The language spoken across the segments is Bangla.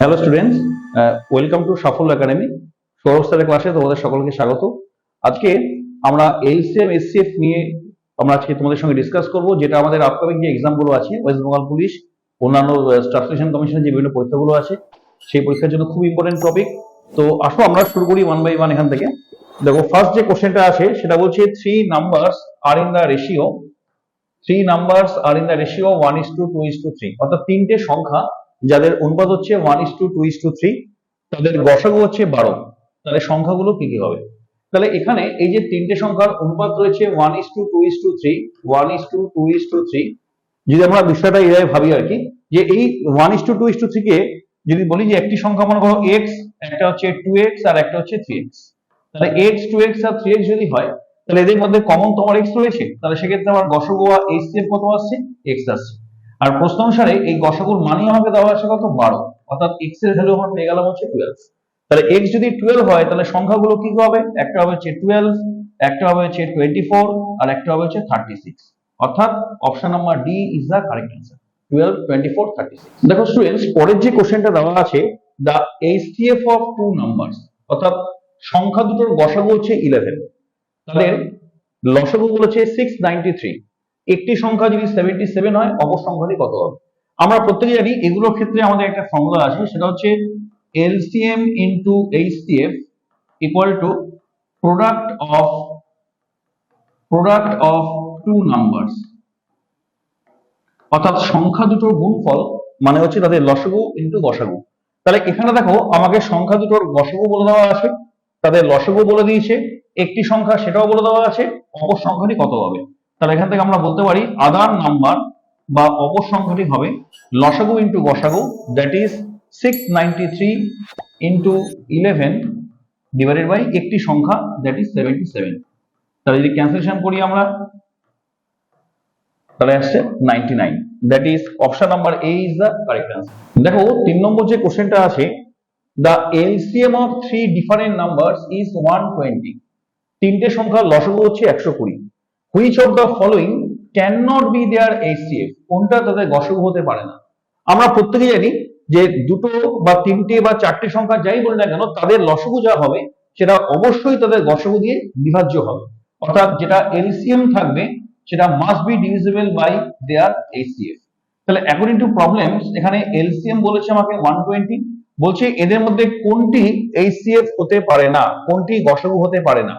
Hello students welcome to Saphalya academy Sourav ক্লাসে তোমাদের সকলকে স্বাগত। আজকে আমরা এলসিএম এসসিএফ নিয়ে আমরা আজকে তোমাদের সঙ্গে ডিসকাস করব, যেটা আমাদের আপকামিং যে এক্সামগুলো আছে ওয়েস্ট বেঙ্গল পুলিশ অন্যান্য স্টাফ সিলেকশন কমিশনের যে বিভিন্ন পরীক্ষাগুলো আছে, সেই পরীক্ষার জন্য খুব ইম্পর্টেন্ট টপিক তো আসো আমরা শুরু করি ওয়ান বাই ওয়ান এখান থেকে। দেখো ফার্স্ট যে কোশ্চেনটা আছে, সেটা বলছে three numbers are in the ratio three numbers are in the ratio one is to two two is to অর্থাৎ তিনটে সংখ্যা যাদের অনুপাত হচ্ছে one is to two two is to three গসাগু হচ্ছে বারো। তাহলে সংখ্যাগুলো কি কি হবে? তাহলে এখানে এই যে তিনটে সংখ্যার অনুপাত রয়েছে one is two two is two three one is two two is two three যদি আমরা বিষয়টা এইভাবে ভাবি আর কি, যে এই one is two two is two three কে যদি বলি যে একটি সংখ্যা মনে করো এক্স একটা হচ্ছে টু এক্স আর একটা হচ্ছে থ্রি এক্স তাহলে এক্স টু এক্স আর থ্রি এক্স যদি হয়, তাহলে এদের মধ্যে কমন তোমার এক্স রয়েছে, তাহলে সেক্ষেত্রে আমার গসগু এইচ কত আসছে এক্স আসছে। আর প্রশ্ন অনুসারে এই গসাগুর মানই আমাকে দেওয়া আছে কত? বারো। অর্থাৎ এক্সের ভ্যালু আমরা পেয়ে গেলাম হচ্ছে টুয়েলভ তাহলে এক্স যদি টুয়েলভ হয় তাহলে সংখ্যাগুলো কি কি হবে? একটা হবে হচ্ছে টুয়েলভ একটা হবে হচ্ছে টোয়েন্টি ফোর আর একটা হবে হচ্ছে থার্টি সিক্স অর্থাৎ option number D is the correct answer twelve twenty four thirty six দেখো স্টুডেন্টস পরের যে কোশ্চেনটা দেওয়া আছে the HCF of two numbers অর্থাৎ সংখ্যা দুটোর গসাগু হচ্ছে ইলেভেন তাদের লসাগু বলেছে সিক্স নাইনটি থ্রি একটি সংখ্যা যদি সেভেন্টি সেভেন হয় অপর সংখ্যাটি কত হবে? আমরা প্রত্যেকে জানি এগুলোর ক্ষেত্রে আমাদের একটা ফর্মুলা আছে, সেটা হচ্ছে LCM into HCF equal to product of product of two numbers অর্থাৎ সংখ্যা দুটোর গুণফল মানে হচ্ছে তাদের লসাগু ইন্টু গসাগু তাহলে এখানে দেখো, আমাকে সংখ্যা দুটোর গসাগু বলে দেওয়া আছে, তাদের লসাগু বলে দিয়েছে, একটি সংখ্যা সেটাও বলে দেওয়া আছে অপর সংখ্যাটি কত হবে? তাহলে এখান থেকে আমরা বলতে পারি আদার নাম্বার বা অপর সংখ্যাটি হবে লসাগু ইন্টু গসাগু that is six ninety three into eleven divided by একটি সংখ্যা দ্যাট ইজ সেভেন্টি সেভেন তাহলে যদি ক্যান্সেলেশন করি আমরা, তাহলে আসছে ninety nine that is option number A is the correct answer দেখো, তিন নম্বর যে কোশ্চেনটা আছে the LCM of three different number is one twenty তিনটে সংখ্যা লসগু হচ্ছে একশো কুড়ি। Which of the following can not be their HCF কোনটা তাদের গসগু হতে পারে না? আমরা প্রত্যেকে জানি যে দুটো বা তিনটে বা চারটে সংখ্যা যাই বলি না কেন, তাদের লসগু যা হবে, সেটা অবশ্যই তাদের গসগু দিয়ে বিভাজ্য হবে। অর্থাৎ যেটা এলসিএম থাকবে, সেটা must be divisible by their HCF তাহলে অ্যাকর্ডিং টু প্রবলেমস এখানে এলসিএম বলেছে আমাকে ওয়ান টোয়েন্টি বলছে এদের মধ্যে কোনটি এইচসিএফ হতে পারে না, কোনটি গসগু হতে পারে না।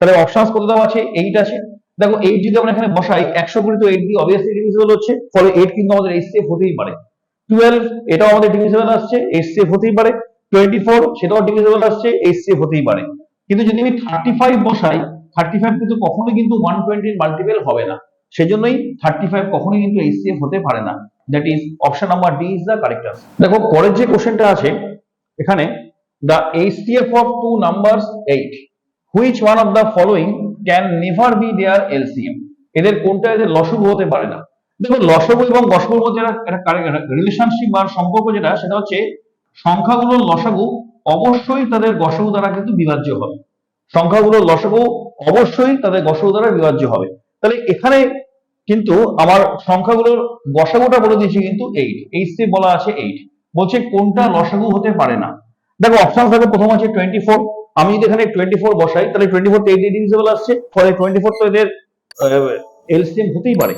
তাহলে অপশনস কত দেওয়া আছে? এইট আছে। দেখো এইট যদি আমরা এখানে বসাই, একশো কুড়ি তো এইট দিয়ে অবভিয়াসলি ডিভিজিবল হচ্ছে, ফলে এইট কিন্তু আমাদের এইচসিএফ হতেই পারে। টুয়েলভ এটাও আমাদের ডিভিজিবল আসছে এইচসিএফ হতেই পারে। টোয়েন্টি ফোর সেটাও ডিভিজিবল আসছে এইচসিএফ হতেই পারে। কিন্তু যদি আমি থার্টি ফাইভ বসাই থার্টি ফাইভ কিন্তু কখনোই কিন্তু ওয়ান টোয়েন্টির মাল্টিপেল হবে না। সেজন্যই থার্টি ফাইভ কখনোই কিন্তু এইচসিএফ হতে পারে না। That is option number D is the correct answer দেখো, পরের যে কোশ্চেনটা আছে, এখানে the HCF of two numbers eight which one of the following can never be their LCM এদের কোনটা এদের লসগু হতে পারে না। দেখো লসগু এবং গসগুর মধ্যে একটা রিলেশনশিপ বা সম্পর্ক যেটা, সেটা হচ্ছে সংখ্যাগুলোর লসাগু অবশ্যই তাদের গসগু দ্বারা কিন্তু বিভাজ্য হবে। সংখ্যাগুলোর লসাগু অবশ্যই তাদের গসগু দ্বারা বিভাজ্য হবে। তাহলে এখানে কিন্তু আমার সংখ্যাগুলোর গসাগুটা বলে দিয়েছি কিন্তু এইট এইট সি বলা আছে এইট বলছে কোনটা লসাগু হতে পারে না। দেখো অপশন থাকে প্রথম আছে টোয়েন্টি ফোর আমি যদি এখানে টোয়েন্টি ফোর বসাই, তাহলে টোয়েন্টি ফোর এইট ডিভিজিবল আসছে। ফলে টোয়েন্টি ফোর তো এদের এলসিএম হতেই পারে।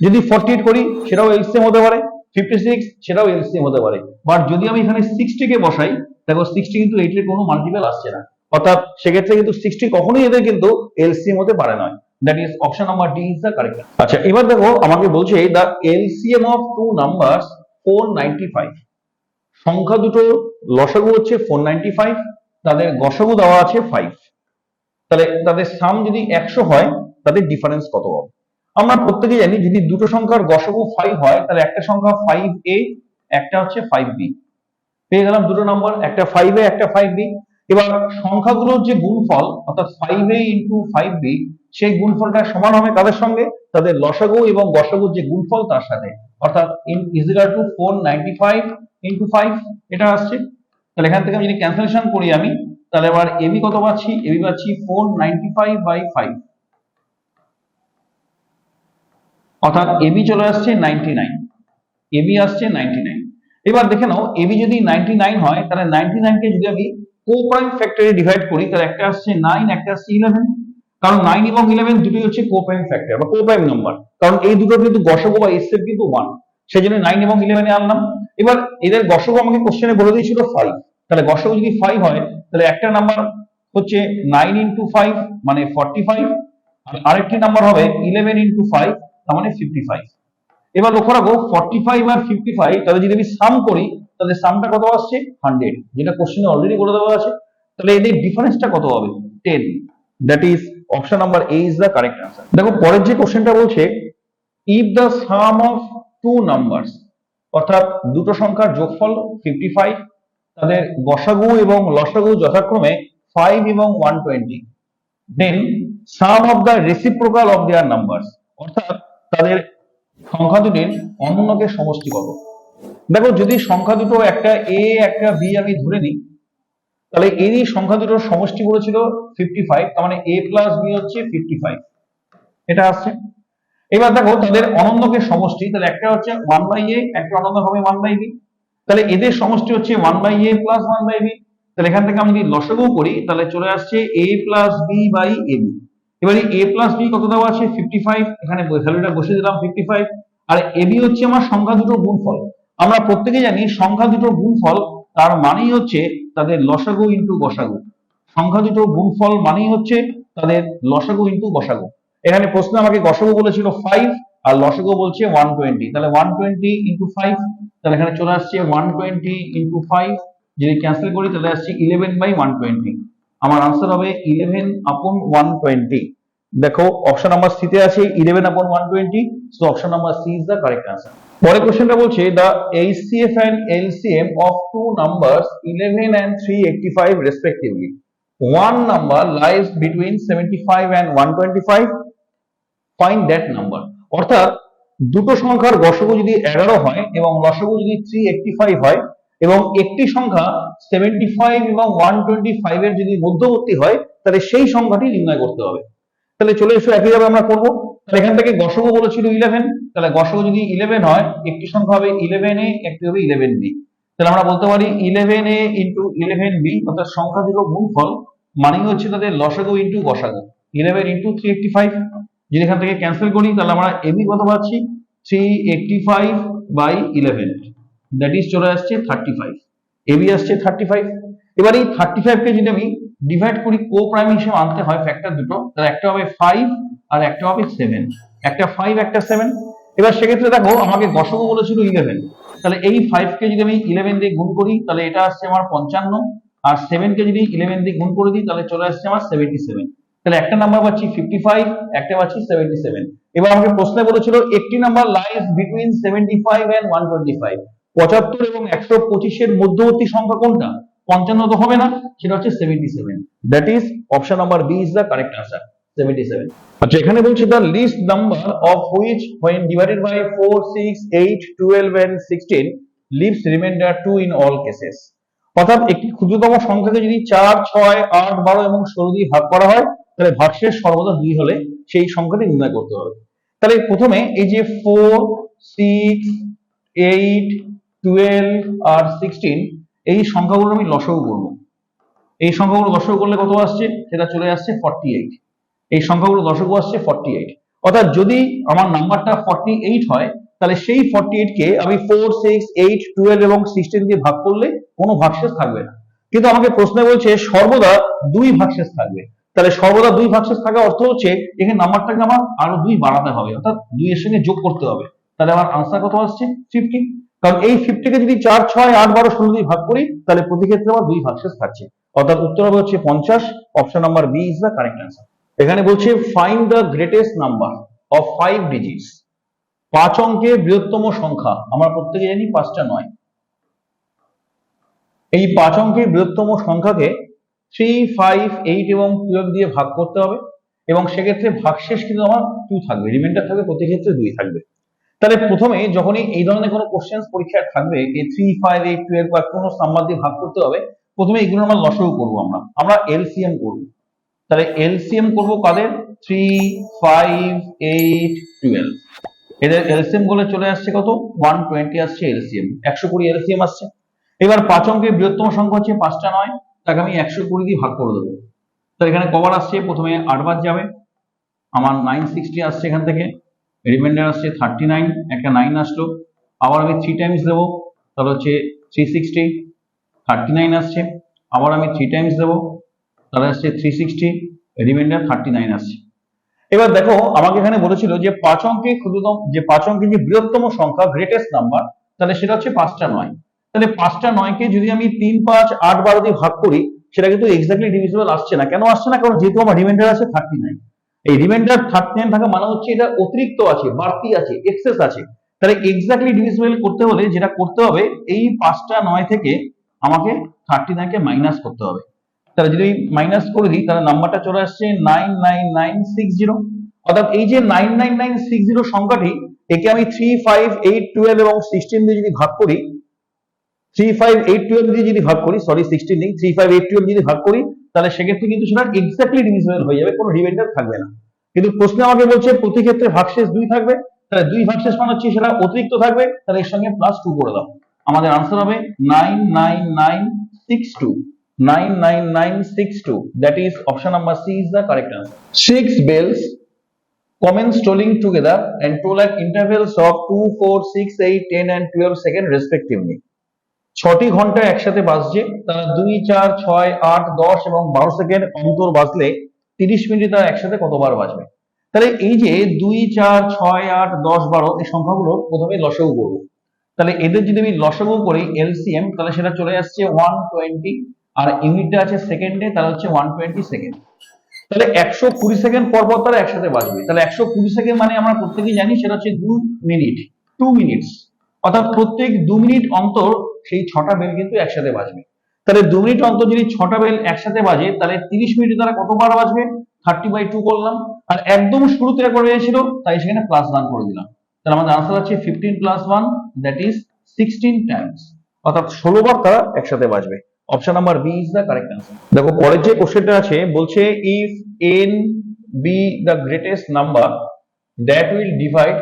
যদি ফর্টি এইট করি, সেটাও এলসিএম হতে পারে। ফিফটি সিক্স সেটাও এলসিএম হতে পারে। বাট যদি আমি এখানে সিক্সটিকে বসাই, দেখো সিক্সটি কিন্তু এইটের কোনো মাল্টিপল আসছে না। অর্থাৎ সেক্ষেত্রে কিন্তু সিক্সটি কখনোই এদের কিন্তু এলসিএম হতে পারে নয়। That is option number D is the correct আচ্ছা এবার দেখো আমাকে বলছে the LCM of two number four ninety five সংখ্যা দুটো লসাগু হচ্ছে ফোর নাইনটি ফাইভ তাদের গসাগু দেওয়া আছে ফাইভ তাহলে তাদের সাম যদি একশো হয়, তাদের ডিফারেন্স কত হবে? আমরা প্রত্যেকে জানি, যদি দুটো সংখ্যার গসাগু ফাইভ হয়, তাহলে একটা সংখ্যা ফাইভ এ একটা হচ্ছে ফাইভ বি পেয়ে গেলাম দুটো নম্বর একটা ফাইভ এ একটা ফাইভ বি এবার সংখ্যাগুলোর যে গুণফল, অর্থাৎ five A into five B সেই গুণফলটা সমান হবে তাদের সঙ্গে? তাদের লসাগু এবং গসাগুর যে গুণফল তার সাথে। অর্থাৎ in equal to four ninety five into five এটা আসছে। তাহলে এখান থেকে আমি যদি ক্যান্সেলেশন করি আমি, তাহলে এবার এবি কত পাচ্ছি? এবি পাচ্ছি four ninety five by five অর্থাৎ এবি চলে আসছে নাইনটি নাইন এবি আসছে নাইনটি নাইন এবার দেখে নাও এবি যদি নাইনটি নাইন হয়, তাহলে নাইনটি নাইনকে যদি আমি কো প্রাইম ফ্যাক্টরে ডিভাইড করি, তাহলে একটা আসছে নাইন একটা আসছে ইলেভেন কারণ নাইন এবং ইলেভেন দুটোই হচ্ছে কো প্রাইম ফ্যাক্টর বা কো প্রাইম নাম্বার কারণ এই দুটো কিন্তু গসগো বা এসএফ কিন্তু ওয়ান সেই জন্য নাইন এবং ইলেভেনে আনলাম। এবার এদের গসগো আমাকে কোশ্চেনে বলে দিয়েছিল ফাইভ তাহলে গসগো যদি ফাইভ হয়, তাহলে একটা নাম্বার হচ্ছে নাইন ইন্টু ফাইভ মানে ফর্টি ফাইভ আর আরেকটি নাম্বার হবে ইলেভেন ইন্টু ফাইভ তার মানে ফিফটি ফাইভ এবার লক্ষ্য রাখো ফর্টি ফাইভ আর ফিফটি ফাইভ তাহলে যদি আমি সাম করি, তাহলে সামটা কত আসছে? হান্ড্রেড যেটা কোশ্চেনে অলরেডি বলে দেওয়া আছে, তাহলে এদের ডিফারেন্সটা কত হবে? Ten that is option number A is the correct answer দেখো, পরের যে কোশ্চেনটা বলছে if the sum of two numbers অর্থাৎ দুটো সংখ্যার যোগফল ফিফটি ফাইভ তাদের গসাগু এবং লসাগু যথাক্রমে ফাইভ এবং one twenty then sum of the reciprocal of their number অর্থাৎ তাদের সংখ্যা দুটির অনন্যকের সমষ্টি কত দেখো, যদি সংখ্যা দুটো একটা এ একটা বি আমি ধরে নিই, তাহলে এরই সংখ্যা দুটোর সমষ্টি বলেছিল ফিফটি ফাইভ তার মানে এ প্লাস বি হচ্ছে ফিফটি ফাইভ এটা আসছে। এবার দেখো, তাদের অনন্যকে সমষ্টি, তাহলে একটা হচ্ছে ওয়ান বাই এ একটা অনন্য হবে ওয়ান বাই বি তাহলে এদের সমষ্টি হচ্ছে one by a plus one by b তাহলে এখান থেকে আমি যদি লসাগু করি, তাহলে চলে আসছে a plus b by a b এবারে এ প্লাস বি কত দেওয়া আছে? ফিফটি ফাইভ এখানে ভ্যালুটা বসে দিলাম ফিফটি ফাইভ আর এ বি হচ্ছে আমার সংখ্যা দুটোর গুণফল। আমরা প্রত্যেকে জানি সংখ্যা দুটোর গুণফল, তার মানেই হচ্ছে তাদের লসাগু ইন্টু গসাগু সংখ্যা দুটো গুণফল মানেই হচ্ছে তাদের লসাগু ইন্টু গসাগু এখানে প্রশ্ন আমাকে গসাগু বলেছিল ফাইভ আর লসাগু বলছে ওয়ান টোয়েন্টি তাহলে ওয়ান টোয়েন্টি ইন্টু ফাইভ তাহলে এখানে চলে আসছে ওয়ান টোয়েন্টি ইন্টু ফাইভ যদি ক্যান্সেল করি, তাহলে আসছে ইলেভেন বাই ওয়ান টোয়েন্টি আমার আনসার হবে ইলেভেন আপন ওয়ান টোয়েন্টি দেখো অপশন নাম্বার সি তে আছে eleven upon one twenty so option number C is the correct answer পরের কোশ্চেনটা বলছে the HCF and LCM of two numbers eleven and three eighty five respectively one number lies between 75 and 125 find that number অর্থাৎ দুটো সংখ্যার গসগু যদি এগারো হয় এবং লসগু যদি থ্রি এইটটি ফাইভ হয় এবং একটি সংখ্যা সেভেন্টি ফাইভ এবং ওয়ান টোয়েন্টি ফাইভ এর যদি মধ্যবর্তী হয়, তাহলে সেই সংখ্যাটি নির্ণয় করতে হবে। তাহলে চলে এসো একইভাবে আমরা করব। তাহলে এখান থেকে গসগু বলেছিল ইলেভেন তাহলে গসগু যদি ইলেভেন হয়, একটি সংখ্যা হবে ইলেভেন এ একটি হবে ইলেভেন বি তাহলে আমরা বলতে পারি eleven a into eleven b অর্থাৎ সংখ্যা দুটো গুণফল মানে হচ্ছে তাদের লসাগু ইন্টু গসাগু eleven into three eighty five যদি এখান থেকে ক্যান্সেল করি, তাহলে আমরা এবি কত পাচ্ছি? Three eighty five by eleven that is চলে আসছে থার্টি ফাইভ এবি আসছে থার্টি ফাইভ এবার এই থার্টি ফাইভকে যদি আমি ডিভাইড করি কো প্রাইম হিসেবে আনতে হয় ফ্যাক্টর দুটো, তাহলে একটা হবে ফাইভ আর একটা হবে সেভেন একটা ফাইভ একটা সেভেন এবার সেক্ষেত্রে দেখো, আমাকে গসগু বলেছিল ইলেভেন তাহলে এই ফাইভ কে যদি আমি ইলেভেন দিয়ে গুণ করি, তাহলে এটা আসছে আমার পঞ্চান্ন। আর সেভেন কে যদি ইলেভেন দিয়ে গুণ করে দিই, তাহলে চলে আসছে আমার সেভেন্টি সেভেন তাহলে একটা নাম্বার পাচ্ছি ফিফটি ফাইভ একটা পাচ্ছি সেভেন্টি সেভেন এবার আমাকে প্রশ্নে বলেছিল, একটি number lies between seventy five and one twenty five পঁচাত্তর এবং একশো পঁচিশের মধ্যবর্তী সংখ্যা কোনটা? পঞ্চান্ন তো হবে না, সেটা হচ্ছে seventy seven that is option number b is the correct answer 77 আচ্ছা এখানে বলছে the least number of which when divided by 4 6 8 12 and 16 leaves remainder 2 in all cases অর্থাৎ একটি ক্ষুদ্রতম সংখ্যাকে যদি 4 6 8 12 এবং 16 দিয়ে ভাগ করা হয় তাহলে ভাগশেষ সর্বদা দুই হলে সেই সংখ্যাটি নির্ণয় করতে হবে। তাহলে প্রথমে এই যে 4 6 8 12 আর 16 এই সংখ্যাগুলো আমি লসাগু করব। এই সংখ্যাগুলো লসাগু করলে কত আসছে? সেটা চলে আসছে 48 এই সংখ্যাগুলো দশক আসছে ফর্টি এইট অর্থাৎ যদি আমার নাম্বারটা ফর্টি এইট হয়, তাহলে সেই ফর্টি এইট কে আমি ফোর সিক্স এইট টুয়েলভ এবং সিক্সটিন দিয়ে ভাগ করলে কোনো ভাগশেষ থাকবে না। কিন্তু আমাকে প্রশ্নে বলছে সর্বদা দুই ভাগশেষ থাকবে। তাহলে সর্বদা দুই ভাগশেষ থাকার অর্থ হচ্ছে, এখানে নাম্বারটাকে আমার আরও দুই বাড়াতে হবে, অর্থাৎ দুই এর সঙ্গে যোগ করতে হবে। তাহলে আমার আনসার কত আসছে? ফিফটি কারণ এই ফিফটিকে যদি চার, ছয়, আট, বারো, ষোলো দিয়ে ভাগ করি, তাহলে প্রতি ক্ষেত্রে আমার দুই ভাগশেষ থাকছে। অর্থাৎ উত্তর হবে হচ্ছে পঞ্চাশ option number b is the correct answer এখানে বলছে find the greatest number of five digits পাঁচ অঙ্কের বৃহত্তম সংখ্যা, আমরা প্রত্যেকে জানি পাঁচটা নয়। এই পাঁচ অঙ্কের বৃহত্তম সংখ্যাকে থ্রি ফাইভ এইট এবং টুয়েলভ দিয়ে ভাগ করতে হবে এবং সেক্ষেত্রে ভাগশেষ কিন্তু আমার টু থাকবে রিমাইন্ডার থাকবে প্রতি ক্ষেত্রে দুই থাকবে। তাহলে প্রথমে যখনই এই ধরনের কোনো কোশ্চেন পরীক্ষায় থাকবে, এই থ্রি ফাইভ এইট টুয়েলভ বা কোনো নাম্বার দিয়ে ভাগ করতে হবে, প্রথমে এগুলো আমরা লসও করব আমরা আমরা এলসিএম করব। তাহলে এলসিএম করব কাদের? থ্রি ফাইভ এইট টুয়েলভ এদের এলসিএমগুলো চলে আসছে কত? ওয়ান টোয়েন্টি আসছে এলসিএম একশো কুড়ি এলসিএম আসছে। এবার পাঁচ অঙ্কের বৃহত্তম সংখ্যা হচ্ছে পাঁচটা নয়। তাকে আমি একশো কুড়ি দিয়ে ভাগ করে দেবো। তো এখানে কবার আসছে, প্রথমে আট আটবার যাবে। আমার নাইন সিক্সটি আসছে এখান থেকে রিমাইন্ডার আসছে থার্টি নাইন একটা নাইন আসলো। আবার আমি থ্রি টাইমস দেবো, তাহলে হচ্ছে থ্রি সিক্সটি থার্টি নাইন আসছে। আবার আমি থ্রি টাইমস দেবো, তাহলে আসছে three sixty remainder thirty nine আসছে। এবার দেখো, আমাকে এখানে বলেছিল যে পাঁচ অঙ্কে ক্ষুদ্রতম, যে পাঁচ অঙ্কের যে বৃহত্তম সংখ্যা গ্রেটেস্ট নাম্বার তাহলে সেটা হচ্ছে পাঁচটা নয়। তাহলে পাঁচটা নয়কে যদি আমি তিন, পাঁচ, আট, বারো দিয়ে ভাগ করি, সেটা কিন্তু এক্স্যাক্টলি ডিভিজিবল আসছে না। কেন আসছে না? কারণ যেহেতু আমার রিমাইন্ডার আছে থার্টি নাইন এই রিমাইন্ডার থার্টি নাইন থাকা মানে হচ্ছে এটা অতিরিক্ত আছে, বাড়তি আছে এক্সেস আছে। তাহলে এক্স্যাক্টলি ডিভিজিবল করতে হলে যেটা করতে হবে, এই পাঁচটা নয় থেকে আমাকে থার্টি নাইনকে মাইনাস করতে হবে। তাহলে যদি মাইনাস করে দিই, তাহলে নাম্বারটা চলে আসছে nine nine nine six zero অর্থাৎ এই যে nine nine nine six zero সংখ্যাটি, একে আমি থ্রি ফাইভ এইট টুয়েলভ এবং সিক্সটিন দিয়ে যদি ভাগ করি দিয়ে যদি ভাগ করি সরি সিক্সটিন নেই থ্রি ফাইভ এইট টুয়েলভ যদি ভাগ করি, তাহলে সেক্ষেত্রে কিন্তু সেটা এক্স্যাক্টলি হয়ে যাবে, কোনো থাকবে না। কিন্তু আমাকে বলছে প্রতি ক্ষেত্রে ভাগশেষ দুই থাকবে, তাহলে দুই ভাগশেষ মানে হচ্ছে সেটা অতিরিক্ত থাকবে, তাহলে এর সঙ্গে প্লাস টু করে দাও। আমাদের আনসার হবে nine nine nine six two 99962 that is option number c is the correct answer. Six bells commence tolling together and toll at intervals of 2 4 6 8 10 and 12 second respectively. ছটি ঘণ্টা একসাথে বাজছে। তারা দুই, চার, ছয়, আট, দশ এবং বারো সেকেন্ড অন্তর বাজলে তিরিশ মিনিট তারা একসাথে কতবার বাজবে? তাহলে এই যে দুই, চার, ছয়, আট, দশ, বারো এই সংখ্যাগুলো প্রথমে লসাগু করব তাহলে এদের যদি আমি লসাগু করি এলসিএম, তাহলে সেটা চলে আসছে ওয়ান টোয়েন্টি আর ইউনিটটা আছে সেকেন্ডে, তাহলে হচ্ছে ওয়ান টোয়েন্টি সেকেন্ড। তাহলে একশো কুড়ি সেকেন্ড পর পর তারা একসাথে বাজবে। তাহলে একশো কুড়ি সেকেন্ড মানে আমরা প্রত্যেকেই জানি সেটা হচ্ছে দু মিনিট টু মিনিটস অর্থাৎ প্রত্যেক দু মিনিট অন্তর সেই ছটা বেল কিন্তু একসাথে বাজবে। তাহলে দু মিনিট অন্তর যদি ছটা বেল একসাথে বাজে, তাহলে তিরিশ মিনিটে তারা কতবার বাজবে? থার্টি বাই টু করলাম। আর একদম শুরুতে একবার হয়েছিল তাই সেখানে প্লাস ওয়ান করে দিলাম। তাহলে আমাদের আনসার আছে fifteen plus one that is sixteen times অর্থাৎ ষোলো বার তারা একসাথে বাজবে। Option number b is the correct answer দেখো, পরের যে কোশ্চেনটা আছে, বলছে if n be the greatest number that will divide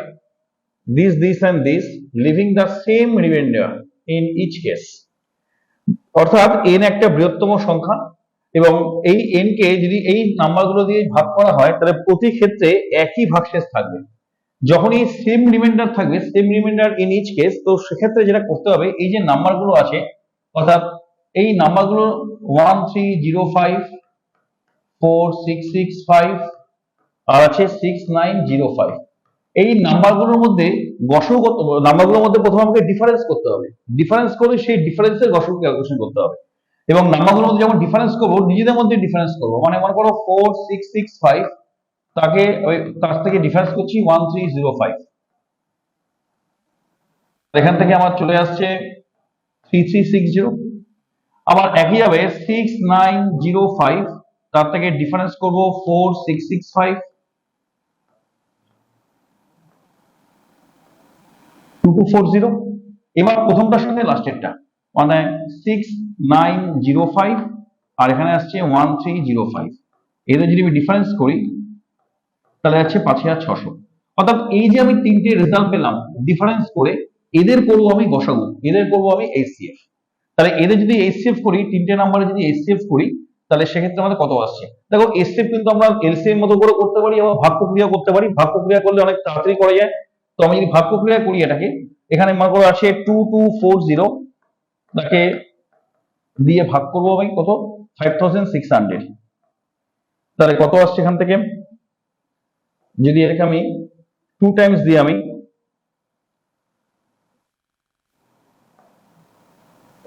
this this and this, leaving the same remainder in each case. অর্থাৎ n একটা বৃহত্তম সংখ্যা এবং এই n কে যদি এই নাম্বারগুলো দিয়ে ভাগ করা হয়, তাহলে প্রতি ক্ষেত্রে একই ভাগশেষ থাকবে। যখনই সেম রিমাইন্ডার থাকবে same remainder in each case তো সেক্ষেত্রে যেটা করতে হবে, এই যে নাম্বারগুলো আছে, অর্থাৎ এই নাম্বারগুলো one three zero five four six six five আর আছে সিক্স নাইন জিরো ফাইভ এই নাম্বারগুলোর মধ্যে গসক নাম্বারগুলোর মধ্যে প্রথমে আমাকে ডিফারেন্স করতে হবে। ডিফারেন্স করে সেই ডিফারেন্সের গসক ক্যালকুলেশন করতে হবে। এবং নাম্বারগুলোর মধ্যে যখন ডিফারেন্স করব, নিজেদের মধ্যে ডিফারেন্স করব। মানে মনে করো ফোর সিক্স সিক্স ফাইভ তাকে ওই, তার থেকে ডিফারেন্স করছি ওয়ান থ্রি জিরো ফাইভ এখান থেকে আমার চলে আসছে থ্রি থ্রি সিক্স জিরো আবার একই যাবে সিক্স নাইন জিরো ফাইভ তার থেকে ডিফারেন্স করব four six six five two four zero এবার প্রথমটার সঙ্গে লাস্টেরটা মানে সিক্স নাইন জিরো ফাইভ আর এখানে আসছে ওয়ান থ্রি জিরো ফাইভ এদের যদি আমি ডিফারেন্স করি, তাহলে পাঁচ হাজার ছশো। অর্থাৎ এই যে আমি তিনটে রেজাল্ট পেলাম ডিফারেন্স করে এদের করব আমি গসাগু এদের করব আমি এইচসিএফ তাহলে এদের যদি এইচসিএফ করি, তিনটে নাম্বারে যদি এইচসিএফ করি, তাহলে সেক্ষেত্রে আমাদের কত আসছে? দেখো এইচসিএফ কিন্তু আমরা এলসিএম মতো করে করতে পারি এবং ভাগ প্রক্রিয়া করতে পারি। ভাগ প্রক্রিয়া করলে অনেক তাড়াতাড়ি করা যায়। তো আমি যদি ভাগ প্রক্রিয়া করি এটাকে, এখানে মনে করো আছে টু টু ফোর জিরো তাকে দিয়ে ভাগ করব আমি কত? ফাইভ থাউজেন্ড সিক্স হান্ড্রেড তাহলে কত আসছে এখান থেকে? যদি এটাকে আমি টু টাইমস দিই আমি,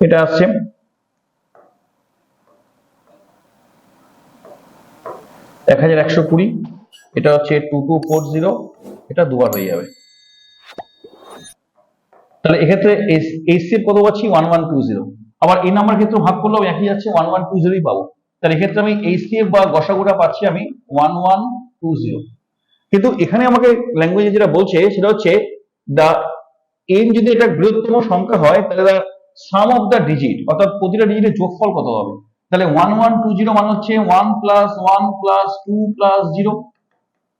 এটা আসছে এক হাজার একশো কুড়ি, এটা হচ্ছে টু টু ফোর জিরো এটা দুবার হয়ে যাবে। তাহলে এক্ষেত্রে এইচসিএফ কত পাচ্ছি ওয়ান ওয়ান টু জিরো আবার এই নাম্বার ক্ষেত্রে ভাগ করলেও একই যাচ্ছে ওয়ান ওয়ান টু জিরোই পাবো। তাহলে এক্ষেত্রে আমি এইচসিএফ বা গসাগুটা পাচ্ছি আমি ওয়ান ওয়ান টু জিরো কিন্তু এখানে আমাকে ল্যাঙ্গুয়েজে যেটা বলছে, সেটা হচ্ছে দা এন যদি এটা বৃহত্তম সংখ্যা হয়, তাহলে the sum of the digit অর্থাৎ প্রতিটা ডিজিটের যোগফল কত হবে? তাহলে ওয়ান ওয়ান টু জিরো মানে হচ্ছে one plus one plus two plus zero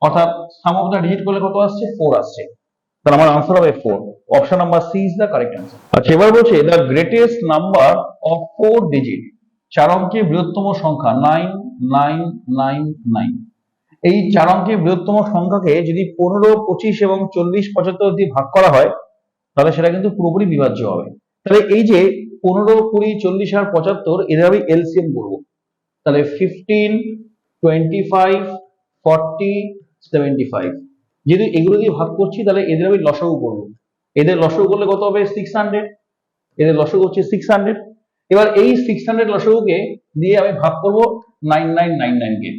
অর্থাৎ সাম অফ দ্য ডিজিট করলে কত আসছে? ফোর আসছে। তাহলে আমার আনসার হবে four option number c is the correct answer আচ্ছা এবার বলছে the greatest number of four digit চার অঙ্কের বৃহত্তম সংখ্যা নাইন নাইন নাইন নাইন এই চার অঙ্কের বৃহত্তম সংখ্যাকে যদি পনেরো, পঁচিশ এবং চল্লিশ, পঁচাত্তর দিয়ে ভাগ করা হয়, তাহলে সেটা কিন্তু পুরোপুরি বিভাজ্য হবে। তাহলে এই যে পনেরো, কুড়ি, চল্লিশ আর পঁচাত্তর এদের আমি এলসিএম করব। তাহলে fifteen twenty five forty seventy five যদি এগুলো দিয়ে ভাগ করছি, তাহলে এদের আমি লসাগু করব। এদের লসাগু করলে কত হবে? সিক্স হান্ড্রেড এদের লসাগু হচ্ছে সিক্স হান্ড্রেড এবার এই সিক্স হান্ড্রেড লসাগুকে দিয়ে আমি ভাগ করব নাইন নাইন নাইন নাইন কে।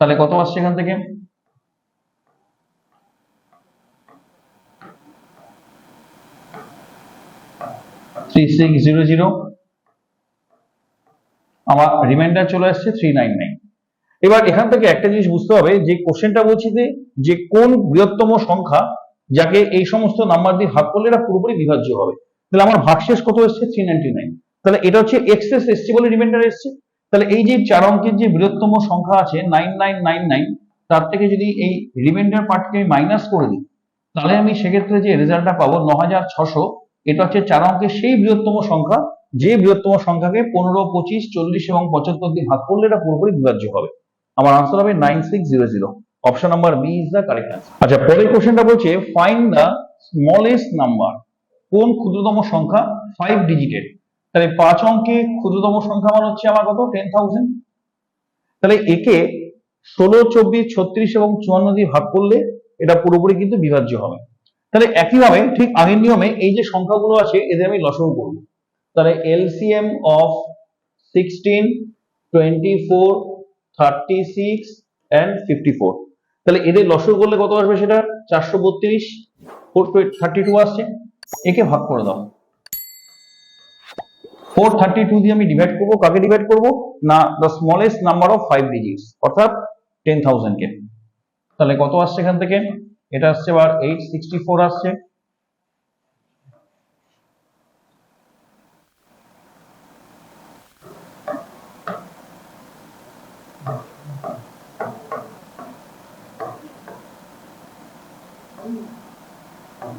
তাহলে কত আসছে এখান থেকে? থ্রি সিক্স জিরো জিরো আমার রিমাইন্ডার চলে আসছে থ্রি নাইন নাইন এবার এখান থেকে একটা জিনিস বুঝতে হবে, যে কোশ্চেনটা বলছি যে কোন বৃহত্তম সংখ্যা যাকে এই সমস্ত নাম্বার দিয়ে ভাগ করলে এটা পুরোপুরি বিভাজ্য হবে। তাহলে আমার ভাগশেষ কত এসছে? থ্রি নাইনটি নাইন তাহলে এটা হচ্ছে এক্সেস এসছে বলে রিমাইন্ডার এসছে। তাহলে এই যে চার অঙ্কের যে বৃহত্তম সংখ্যা আছে নাইন নাইন নাইন নাইন তার থেকে যদি এই রিমাইন্ডার পার্টকে আমি মাইনাস করে দিই, তাহলে আমি সেক্ষেত্রে যে রেজাল্টটা পাবো ন হাজার ছশো, এটা হচ্ছে চার অঙ্কের সেই বৃহত্তম সংখ্যা, যে বৃহত্তম সংখ্যাকে পনেরো, পঁচিশ, চল্লিশ এবং পঁচাত্তর দিয়ে ভাগ করলে এটা পুরোপুরি বিভাজ্য হবে। আমার আনসার হবে nine six zero zero option number b is the correct answer আচ্ছা পরের কোশ্চেনটা বলছে ফাইন্ড দ্য স্মলেস্ট নাম্বার কোন ক্ষুদ্রতম সংখ্যা ফাইভ ডিজিটের তাহলে পাঁচ অঙ্কে ক্ষুদ্রতম সংখ্যা মানে হচ্ছে আমার কত? টেন থাউজেন্ড তাহলে একে ষোলো, চব্বিশ, ছত্রিশ এবং চুয়ান্ন দিয়ে ভাগ করলে এটা পুরোপুরি কিন্তু বিভাজ্য হবে। তাহলে একইভাবে ঠিক আগের নিয়মে এই যে সংখ্যাগুলো আছে, এদের আমি লসগু করব। তাহলে LCM of sixteen twenty four thirty six and fifty four তাহলে এদের লসগু করলে কত আসবে সেটা? চারশো বত্রিশ ফোর থার্টি টু আসছে। একে ভাগ করে দাও। ফোর থার্টি টু দিয়ে আমি ডিভাইড করব। কাকে ডিভাইড করব? না the smallest number of five digits অর্থাৎ টেন থাউজেন্ড কে। তাহলে কত আসছে এখান থেকে? এটা আসছে আবার এইট সিক্সটি ফোর আসছে।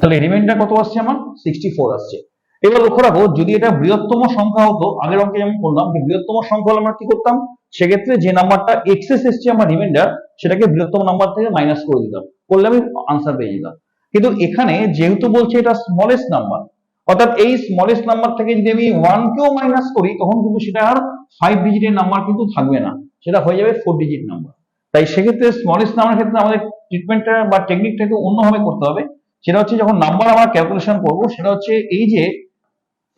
তাহলে রিমাইন্ডার কত আসছে আমার? সিক্সটি ফোর আসছে। এবার লক্ষ্য রাখো, যদি এটা বৃহত্তম সংখ্যা হতো, আগের অঙ্কে যেমন করলাম যে বৃহত্তম সংখ্যা হলে আমরা কি করতাম? সেক্ষেত্রে যে নাম্বারটা এক্সেস এসছে আমার রিমাইন্ডার সেটাকে বৃহত্তম নাম্বার থেকে মাইনাস করে দিতাম। করলে আমি আনসার পেয়ে যেতাম। কিন্তু এখানে যেহেতু বলছে এটা স্মলেস্ট নাম্বার অর্থাৎ এই স্মলেস্ট নাম্বার থেকে যদি আমি ওয়ান কেও মাইনাস করি, তখন কিন্তু সেটা আর ফাইভ ডিজিটের নাম্বার কিন্তু থাকবে না। সেটা হয়ে যাবে ফোর ডিজিট নাম্বার তাই সেক্ষেত্রে স্মলেস্ট নাম্বার ক্ষেত্রে আমাদের ট্রিটমেন্টটা বা টেকনিকটাকে অন্যভাবে করতে হবে। সেটা হচ্ছে যখন নাম্বার আমরা ক্যালকুলেশন করব, সেটা হচ্ছে এই যে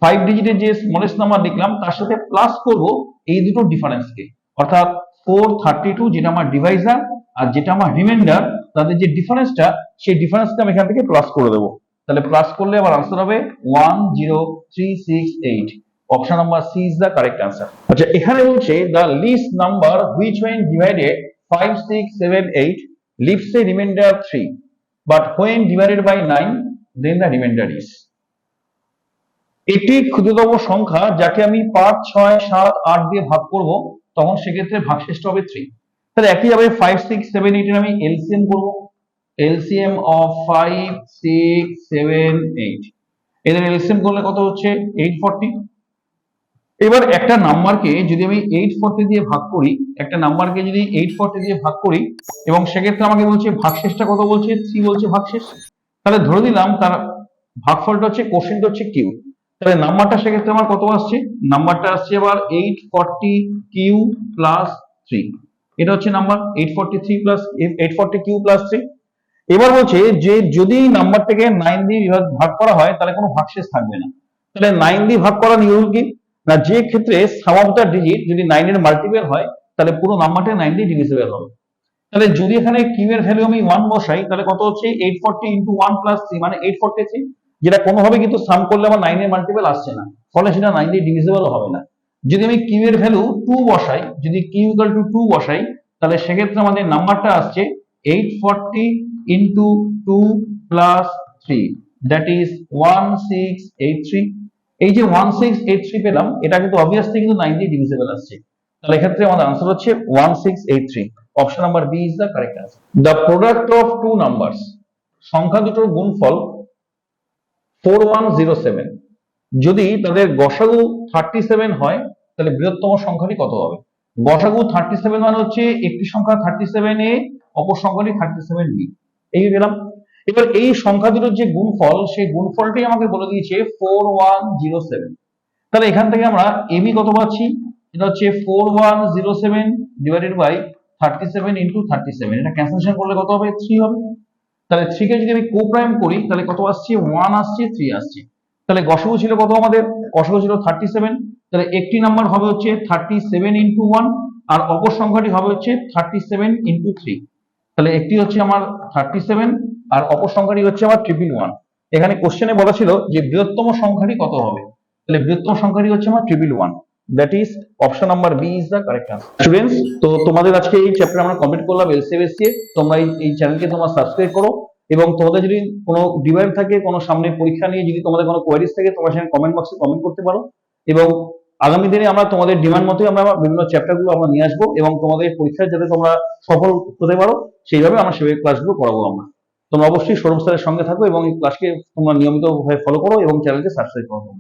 ফাইভ ডিজিটের যে স্মলেস্ট নাম্বার লিখলাম তার সাথে প্লাস করব এই দুটো ডিফারেন্সকে অর্থাৎ ফোর থার্টি টু যেটা আমার ডিভাইজার আর যেটা আমার রিমাইন্ডার তাদের যে ডিফারেন্সটা সেই ডিফারেন্সটা আমি এখান থেকে প্লাস করে দেবো। তাহলে প্লাস করলে আমার আনসার হবে one zero three six eight option number c is the correct answer আচ্ছা এখানে বলছে the least number which when divided five six seven eight leaves a remainder three but when divided by nine then the remainder is এটি ক্ষুদ্রতম সংখ্যা যাকে আমি পাঁচ, ছয়, সাত, আট দিয়ে ভাগ করব, তখন সেক্ষেত্রে ভাগশেষটা হবে থ্রি তাহলে একইভাবে ফাইভ সিক্স সেভেন এইটের আমি এলসিএম করব। LCM of five six seven eight এদের এলসিএম করলে কত হচ্ছে? এইট ফর্টি এবার একটা নাম্বারকে যদি আমি এইট ফর্টি দিয়ে ভাগ করি, একটা নাম্বারকে যদি এইট ফর্টি দিয়ে ভাগ করি, এবং সেক্ষেত্রে আমাকে বলছে ভাগশেষটা কত বলছে? থ্রি বলছে ভাগশেষ। তাহলে ধরে দিলাম তার ভাগফলটা হচ্ছে কোশ্চেনটা হচ্ছে কিউ তাহলে নাম্বারটা সেক্ষেত্রে আমার কত আসছে? নাম্বারটা আসছে আবার eight forty q plus three এটা হচ্ছে number eight forty three plus eight forty q plus three এবার বলছে যে যদি নাম্বারটাকে নাইন দিয়ে ভাগ করা হয়, তাহলে কোনো ভাগশেষ থাকবে না। তাহলে নাইন দিয়ে ভাগ করা নিয়ম কি? না, যে ক্ষেত্রে সাম অফ দ্য ডিজিট যদি নাইনের মাল্টিপল হয়, তাহলে পুরো নাম্বারটা নাইন দিয়ে ডিভিজিবল হবে। তাহলে যদি এখানে কিউ এর ভ্যালু আমি ওয়ান বসাই, তাহলে কত হচ্ছে? Eight forty into one plus three মানে এইট ফর্টি থ্রি যেটা কোনোভাবে কিন্তু সাম করলে আমার নাইনের মাল্টিপল আসছে না। ফলে সেটা নাইন দিয়ে ডিভিজিবল হবে না। যদি আমি কিউ এর ভ্যালু টু বসাই, যদি কিউ ইকাল টু টু বসাই, তাহলে সেক্ষেত্রে আমাদের নাম্বারটা আসছে eight forty into two plus three that is one six eight three এই যে ওয়ান সিক্স এইট থ্রি পেলাম, এটা কিন্তু অবভিয়াসলি কিন্তু নাইন দিয়ে ডিভিজিবল আসছে। তাহলে এক্ষেত্রে আমাদের আনসার হচ্ছে one six eight three option number b is the correct answer the product of two numbers সংখ্যা দুটোর গুণফল ফোর ওয়ান জিরো সেভেন যদি তাদের গসাগু থার্টি সেভেন হয়, তাহলে বৃহত্তম সংখ্যাটি কত হবে? গসাগু থার্টি সেভেন মানে হচ্ছে একটি সংখ্যা থার্টি সেভেন এ, অপর সংখ্যাটি থার্টি সেভেন বি এই গেলাম এবার এই সংখ্যা দুটোর যে গুণফল, সেই গুণফলটি আমাকে বলে দিয়েছে ফোর ওয়ান জিরো সেভেন তাহলে এখান থেকে আমরা এবি কত পাচ্ছি? এটা হচ্ছে four one zero seven divided by thirty seven into thirty seven এটা ক্যান্সেলেশন করলে কত হবে? থ্রি হবে। তাহলে থ্রি কে যদি আমি কোপ্রাইম করি, তাহলে কত আসছে? ওয়ান আসছে থ্রি আসছে। তাহলে গসগু ছিল কত আমাদের? গসগু ছিল থার্টি সেভেন তাহলে একটি নাম্বার হবে হচ্ছে থার্টি সেভেন ইন্টু ওয়ান আর অপর সংখ্যাটি হবে হচ্ছে থার্টি সেভেন ইন্টু থ্রি তাহলে একটি হচ্ছে আমার থার্টি সেভেন আর অপর সংখ্যাটি হচ্ছে আমার ট্রিপল ওয়ান এখানে কোশ্চেনে বলা ছিল যে বৃহত্তম সংখ্যাটি কত হবে? তাহলে বৃহত্তম সংখ্যাটি হচ্ছে আমার triple one that is option number b is the correct answer students তো তোমাদের আজকে এই চ্যাপ্টার আমরা কমপ্লিট করলাম এলসিএসসি তোমরা এই- এই চ্যানেলকে তোমরা সাবস্ক্রাইব করো এবং তোমাদের যদি কোনো ডিভাইড থাকে, কোনো সামনে পরীক্ষা নিয়ে যদি তোমাদের কোনো কোয়ারিজ থাকে, তোমরা সেখানে কমেন্ট বক্সে কমেন্ট করতে পারো এবং আগামী দিনে আমরা তোমাদের ডিমান্ড মতোই আমরা বিভিন্ন চ্যাপ্টারগুলো আমরা নিয়ে আসব এবং তোমাদের পরীক্ষায় যাতে তোমরা সফল হতে পারো, সেইভাবে আমরা সেভাবে ক্লাসগুলো করাবো আমরা। তোমরা অবশ্যই সৌরভ স্যারের সঙ্গে থাকো এবং এই ক্লাসকে তোমরা নিয়মিতভাবে ফলো করো এবং চ্যানেলকে সাবস্ক্রাইব করো।